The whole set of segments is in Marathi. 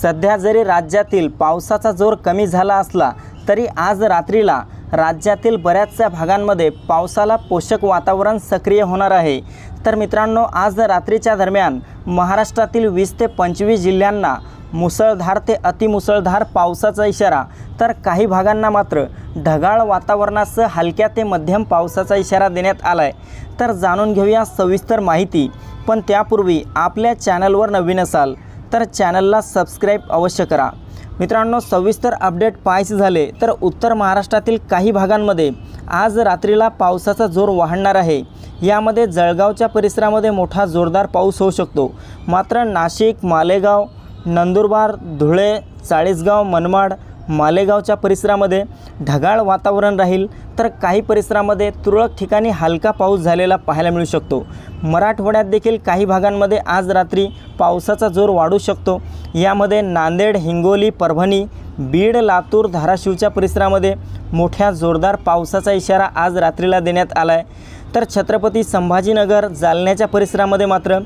सध्या जरी राज्यातील पावसाचा जोर कमी झाला असला तरी आज रात्रीला राज्यातील बऱ्याचशा भागांमध्ये पावसाला पोषक वातावरण सक्रिय होणार आहे. तर मित्रांनो आज रात्रीच्या दरम्यान महाराष्ट्रातील वीस ते पंचवीस जिल्ह्यांना मुसळधार ते अतिमुसळधार पावसाचा इशारा तर काही भागांना मात्र ढगाळ वातावरणासह हलक्या ते मध्यम पावसाचा इशारा देण्यात आला आहे तर जाणून घेऊया सविस्तर माहिती पण त्यापूर्वी आपल्या चॅनलवर नवीन असाल तर चॅनलला सबस्क्राईब अवश्य करा. मित्रांनो सविस्तर अपडेट पाहायचे झाले तर उत्तर महाराष्ट्रातील काही भागांमध्ये आज रात्रीला पावसाचा जोर वाढणार आहे. यामध्ये जळगावच्या परिसरामध्ये मोठा जोरदार पाऊस होऊ शकतो. मात्र नाशिक मालेगाव नंदुरबार धुळे चाळीसगाव मनमाड मालेगावच्या परिसरामध्ये ढगाळ वातावरण राहील तर काही परिसरामध्ये तुरळक ठिकाणी हलका पाऊस झालेला पाहायला मिळू शकतो. मराठवाड्यात देखील काही भागांमध्ये आज रात्री पावसाचा जोर वाढू शकतो. यामध्ये नांदेड हिंगोली परभणी बीड लातूर धाराशिवच्या परिसरामध्ये मोठ्या जोरदार पावसाचा इशारा आज रात्रीला देण्यात आला आहे तर छत्रपती संभाजीनगर जालन्याच्या परिसरामध्ये मात्र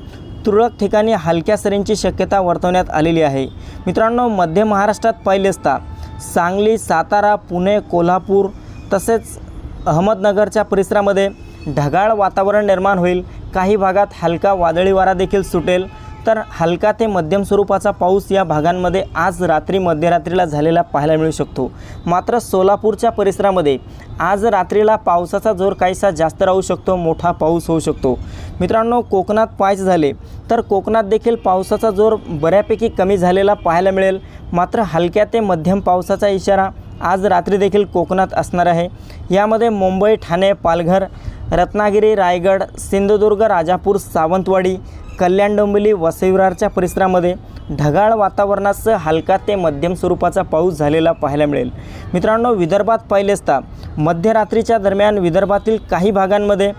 तुरळक ठिकाणी हलक्या सरींची शक्यता वर्तवण्यात आलेली आहे. मित्रांनो मध्य महाराष्ट्रात पाहिले असता सांगली सातारा पुणे कोल्हापूर तसेच अहमदनगरच्या परिसरामध्ये ढगाळ वातावरण निर्माण होईल. काही भागात हलका वादळी वारा देखील सुटेल. तर हलका ते मध्यम स्वरूपाचा पाऊस या भागांमध्ये आज रात्री मध्यरात्रीला झालेला पाहायला मिळू शकतो. मात्र सोलापूरच्या परिसरामध्ये आज रात्रीला पावसाचा जोर काहीसा जास्त राहू शकतो मोठा पाऊस होऊ शकतो. मित्रांनो कोकणात पायच झाले तर कोकणात देखील पावसाचा जोर बऱ्यापैकी कमी झालेला पाहायला मिळेल. मात्र हलक्या ते मध्यम पावसाचा इशारा आज रात्री देखील कोकणात असणार आहे. यामध्ये मुंबई ठाणे पालघर रत्नागिरी रायगड सिंधुदुर्ग राजापूर सावंतवाडी कल्याण डोंबिवली वसईविरारच्या परिसरामध्ये ढगाळ वातावरणासह हलका ते मध्यम स्वरूपाचा पाऊस झालेला पाहायला मिळेल. मित्रांनो विदर्भात पाहिले असता मध्यरात्रीच्या दरम्यान विदर्भातील काही भागांमध्ये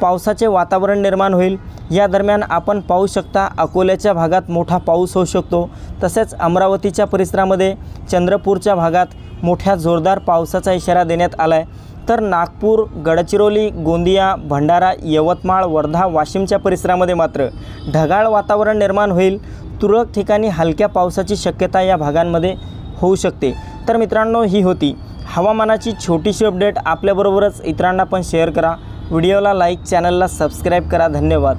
पावसाचे वातावरण निर्माण होईल. या दरम्यान आपण पाहू शकता अकोल्याच्या भागात मोठा पाऊस होऊ शकतो. तसेच अमरावतीच्या परिसरामध्ये चंद्रपूरच्या भागात मोठ्या जोरदार पावसाचा इशारा देण्यात आला आहे तर नागपूर गडचिरोली गोंदिया भंडारा यवतमाळ वर्धा वाशिमच्या परिसरामध्ये मात्र ढगाळ वातावरण निर्माण होईल. तुरळक ठिकाणी हलक्या पावसाची शक्यता या भागांमध्ये होऊ शकते. तर मित्रांनो ही होती हवामानाची छोटीशी अपडेट. आपल्याबरोबरच इतरांना पण शेअर करा. व्हिडिओला लाईक चॅनलला सबस्क्राईब करा. धन्यवाद.